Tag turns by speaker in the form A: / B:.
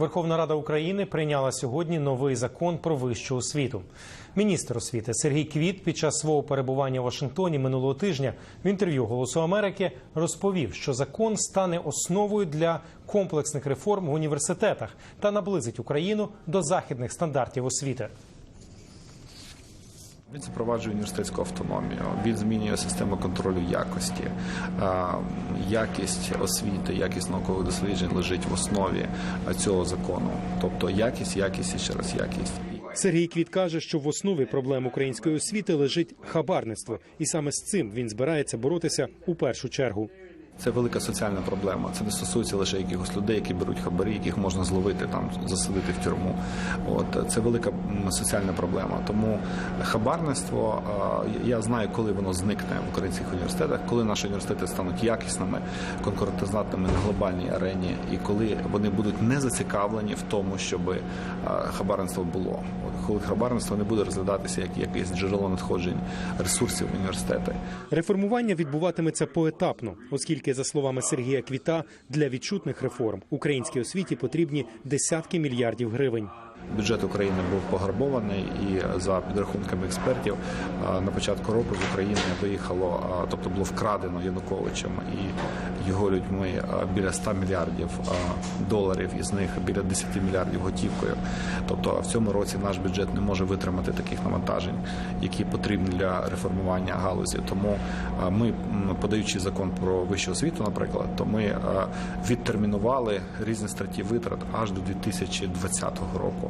A: Верховна Рада України прийняла сьогодні новий закон про вищу освіту. Міністр освіти Сергій Квіт під час свого перебування в Вашингтоні минулого тижня в інтерв'ю Голосу Америки розповів, що закон стане основою для комплексних реформ в університетах та наблизить Україну до західних стандартів освіти.
B: Він запроваджує університетську автономію. Він змінює систему контролю якості. Якість освіти, якість наукових досліджень лежить в основі цього закону. Тобто якість, якість і ще раз якість.
A: Сергій Квіт каже, що в основі проблем української освіти лежить хабарництво, і саме з цим він збирається боротися у першу чергу.
B: Це велика соціальна проблема. Це не стосується лише якихось людей, які беруть хабарі, яких можна зловити там, засадити в тюрму. От це велика соціальна проблема. Тому хабарництво я знаю, коли воно зникне в українських університетах, коли наші університети стануть якісними, конкурентоздатними на глобальній арені, і коли вони будуть не зацікавлені в тому, щоб хабарництво було. Коли хабарництво не буде розглядатися як якесь джерело надходжень ресурсів університети.
A: Реформування відбуватиметься поетапно, оскільки, за словами Сергія Квіта, для відчутних реформ українській освіті потрібні десятки мільярдів гривень.
B: Бюджет України був пограбований, і за підрахунками експертів на початку року з України виїхало, тобто було вкрадено Януковичем і його людьми біля 100 мільярдів доларів, із них біля 10 мільярдів готівкою. Тобто в цьому році наш бюджет не може витримати таких навантажень, які потрібні для реформування галузі. Тому ми, подаючи закон про вищу освіту, наприклад, то ми відтермінували різні статті витрат аж до 2020 року.